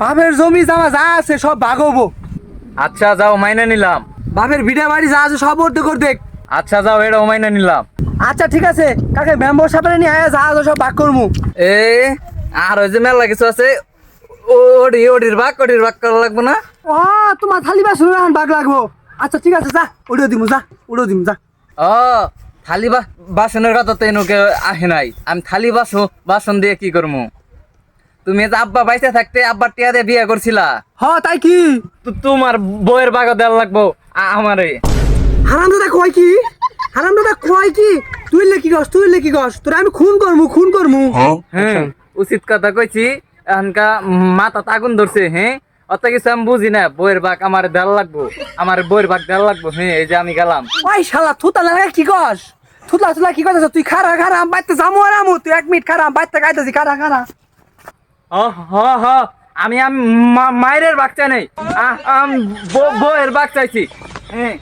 বাপের জমি জামা যা আছে সব ভাগ হব আচ্ছা যাও মাইনে নিলাম। বাপের ভিটা বাড়ি যা আছে সব অর্ধেক অর্ধেক আচ্ছা যাও এটাও মাইনে নিলাম। আচ্ছা ঠিক আছে। কাকে মেম্বার সাপেরে নিয়ে আয় যা আছে সব ভাগ করমু। এ আর ওই যে মেলা কিছু আছে ওডি ওডির ভাগ ওডির ভাগ করা লাগবে না? ও তোমার থালি বাসন এখন ভাগ লাগবো। আচ্ছা ঠিক আছে যা উড়িয়ে দিমু যা উড়িয়ে দিমু যা। ও থালি বা বাসনের কথা তো এনুকে আহে নাই। আমি থালি বাসন বাসন দিয়ে কি করব তুমি যে আব্বা বাইসে থাকতে আব্বার টিয়া দিয়ে বিয়ে করছিলা। হ তাই কি? তোমার বইয়ের বাগা দেওয়া লাগবো আমারে। হারাম দাদা কয় কি? হারাম দাদা কয় কি? তুই লে কি গস তুই লে কি গস তোর আমি খুন করমু খুন করমু। হ্যাঁ? উচিত কথা কইছি এখনকা মাথা আগুন ধরছে হ্যাঁ? অত কিছু আমি বুঝি না বইয়ের বাঘ আমার দেওয়া লাগবো আমার বইয়ের বাঘ দেওয়া লাগবো হ্যাঁ এই যে আমি গেলাম। ওই শালা থুতা লাগা কি গস থুতলা থুতলা কি করতেছ তুই? খারা খারা বাইতে যামু আর আমু তুই এক মিনিট খারা বাইতে গাইতেছি খারা খারা হ হ। আমি মায়ের বাচ্চা নেই। বউয়ের বাঘ চাইছি হ্যাঁ।